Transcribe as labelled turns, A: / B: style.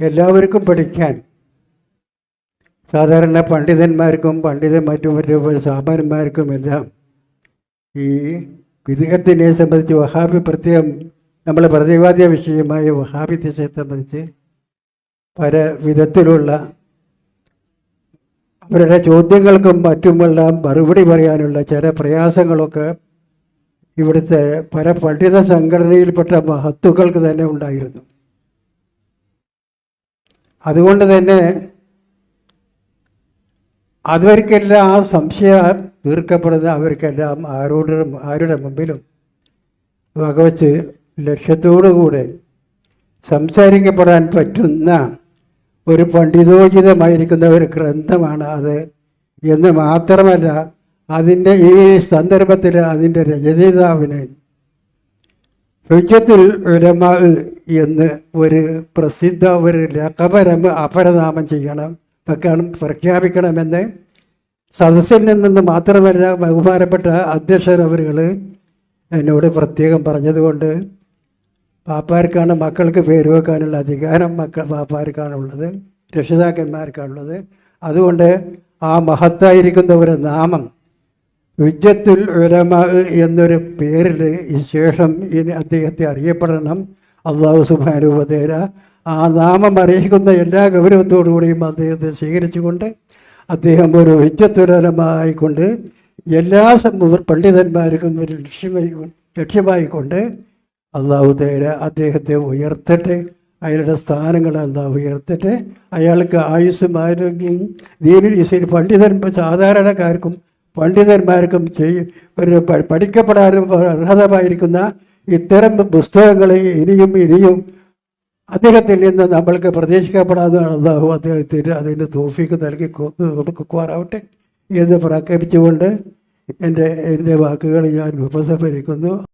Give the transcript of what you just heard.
A: എല്ലാവർക്കും പഠിക്കാൻ. സാധാരണ പണ്ഡിതന്മാർക്കും പണ്ഡിത മറ്റു മറ്റു സാമാന്യന്മാർക്കും എല്ലാം ഈ വിദേഹത്തിനെ സംബന്ധിച്ച് വഹാബി പ്രത്യേകം നമ്മളെ പ്രതിവാദ വിഷയമായ വഹാബിത്യത്തെ സംബന്ധിച്ച് പല വിധത്തിലുള്ള അവരുടെ ചോദ്യങ്ങൾക്കും മറ്റുമെല്ലാം മറുപടി പറയാനുള്ള ചില പ്രയാസങ്ങളൊക്കെ ഇവിടുത്തെ പല പണ്ഡിത സംഘടനയിൽപ്പെട്ട മഹത്തുക്കൾക്ക് തന്നെ ഉണ്ടായിരുന്നു. അതുകൊണ്ട് തന്നെ അവർക്കെല്ലാം ആ സംശയം തീർക്കപ്പെടുന്ന അവർക്കെല്ലാം ആരുടെ ആരുടെ മുമ്പിലും വകവച്ച് ലക്ഷ്യത്തോടുകൂടെ സംസാരിക്കപ്പെടാൻ പറ്റുന്ന ഒരു പണ്ഡിതോചിതമായിരിക്കുന്ന ഒരു ഗ്രന്ഥമാണ് അത്. എന്ന് മാത്രമല്ല അതിന്റെ ഈ സന്ദർഭത്തിൽ അതിന്റെ രചയിതാവിന് ഹുജ്ജത്തുൽ ഉലമ എന്ന് ഒരു പ്രസിദ്ധ ഒരു ലക്കപരം അപരനാമം ചെയ്യണം വെക്കണം പ്രഖ്യാപിക്കണമെന്ന് സദസ്സിൽ നിന്ന് മാത്രമല്ല ബഹുമാനപ്പെട്ട അധ്യക്ഷൻ അവരുകൾ എന്നോട് പ്രത്യേകം പറഞ്ഞതുകൊണ്ട് പാപ്പാർക്കാണ് മക്കൾക്ക് പേര് വെക്കാനുള്ള അധികാരം മക്കൾ പാപ്പാർക്കാണുള്ളത് രക്ഷിതാക്കന്മാർക്കാണുള്ളത്. അതുകൊണ്ട് ആ മഹത്തായിരിക്കുന്ന ഒരു നാമം വിജ്ജത്തുൽ ഉലമ എന്നൊരു പേരിൽ ഈ ശേഷം ഇനി അദ്ദേഹത്തെ അറിയപ്പെടണം. അള്ളാഹു സുബാനുപതേര ആ നാമം അറിയിക്കുന്ന എല്ലാ ഗൗരവത്തോടുകൂടിയും അദ്ദേഹത്തെ സ്വീകരിച്ചുകൊണ്ട് അദ്ദേഹം ഒരു വിജ്ജത്തുലമായിക്കൊണ്ട് എല്ലാ പണ്ഡിതന്മാർക്കും ഒരു ലക്ഷ്യമായി ലക്ഷ്യമായിക്കൊണ്ട് അള്ളാഹു തേര അദ്ദേഹത്തെ ഉയർത്തട്ടെ. അയാളുടെ സ്ഥാനങ്ങൾ അള്ളാഹു ഉയർത്തട്ടെ. അയാൾക്ക് ആയുസ്സും ആരോഗ്യം ദീനിൽ ഇസൈൻ പണ്ഡിതൻ സാധാരണക്കാർക്കും പണ്ഡിതന്മാർക്കും ചെയ്യ ഒരു പഠിക്കപ്പെടാനും അർഹതമായിരിക്കുന്ന ഇത്തരം പുസ്തകങ്ങൾ ഇനിയും ഇനിയും അദ്ദേഹത്തിൽ നിന്ന് നമ്മൾക്ക് പ്രതീക്ഷിക്കപ്പെടാതെ അദ്ദേഹത്തിന് അതിന് തോഫിക്ക് നൽകി കൊടുക്കുവാറാവട്ടെ എന്ന് പ്രഖ്യാപിച്ചുകൊണ്ട് എന്റെ എന്റെ വാക്കുകൾ ഞാൻ ഉപസംഹരിക്കുന്നു.